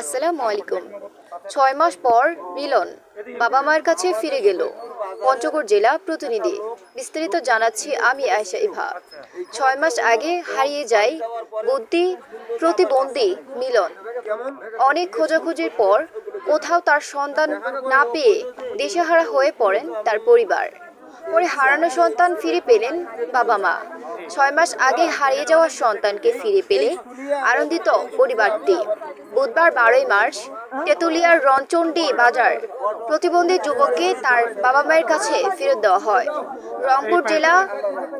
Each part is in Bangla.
আসসালামু আলাইকুম। ছয় মাস পর মিলন বাবা মায়ের কাছে ফিরে গেল। পঞ্চগড় জেলা প্রতিনিধি। বিস্তারিত জানাচ্ছি আমি আয়শা ইভা। ছয় মাস আগে হারিয়ে যায় বুদ্ধি প্রতিবন্ধী মিলন। অনেক খোঁজাখুঁজির পর কোথাও তার সন্তান না পেয়ে দিশেহারা হয়ে পড়েন তার পরিবার। পরে হারানো সন্তান ফিরে পেলেন বাবা মা। ছয় মাস আগে হারিয়ে যাওয়া সন্তানকে ফিরে পেলে আনন্দিত পরিবারটি। বুধবার বারোই মার্চ তেঁতুলিয়ার রণচণ্ডী বাজার প্রতিবন্ধী যুবককে তার বাবা মায়ের কাছে ফেরত দেওয়া হয়। রংপুর জেলা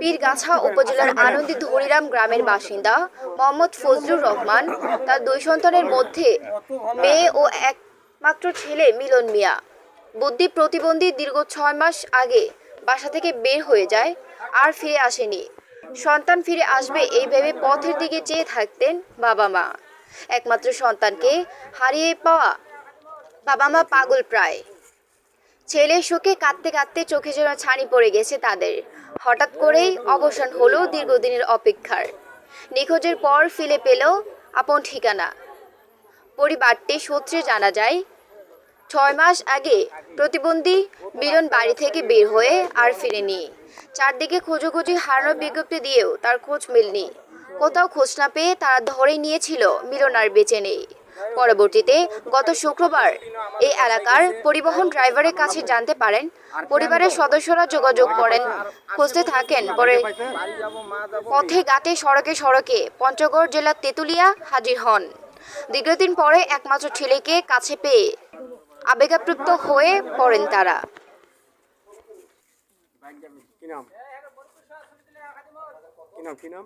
পীরগাছা উপজেলার আনন্দিত হরিরাম গ্রামের বাসিন্দা মোহাম্মদ ফজলুর রহমান, তার দুই সন্তানের মধ্যে মেয়ে ও একমাত্র ছেলে মিলন মিয়া। বুদ্ধি প্রতিবন্ধী দীর্ঘ ছয় মাস আগে বাসা থেকে বের হয়ে যায়, আর ফিরে আসেনি। সন্তান ফিরে আসবে এই ভেবে পথের দিকে চেয়ে থাকতেন বাবা মা। একমাত্র সন্তানকে হারিয়ে পাওয়া বাবা মা পাগল প্রায়। ছেলে শোকে কাঁদতে কাঁদতে চোখে যেন ছানি পড়ে গেছে তাদের। হঠাৎ করেই অবসান হলো দীর্ঘদিনের অপেক্ষার। নিখোঁজের পর ফিরে পেল আপন ঠিকানা। পরিবারটি সূত্রে জানা যায় ছয় মাস আগে প্রতিবন্ধী মিলন বাড়ি থেকে বের হয়ে আর ফিরেনি। চারদিকে খোঁজোখুঁজি হারানোর বিজ্ঞপ্তি দিয়েও তার খোঁজ মেলনি। কোথাও খোঁজ না পেয়ে তারা ধরে নিয়েছিল মিলন আর বেঁচে নেই। পরবর্তীতে গত শুক্রবার এই এলাকার পরিবহন ড্রাইভারের কাছে জানতে পারেন, পরিবারের সদস্যরা যোগাযোগ করেন, খুঁজতে থাকেন, পরে পথে গাতে সড়কে সড়কে পঞ্চগড় জেলার তেঁতুলিয়া হাজির হন। দীর্ঘদিন পরে একমাত্র ছেলেকে কাছে পেয়ে আবেগাপ্লুপ্ত হয়ে পড়েন তারা। কি নাম কি নাম?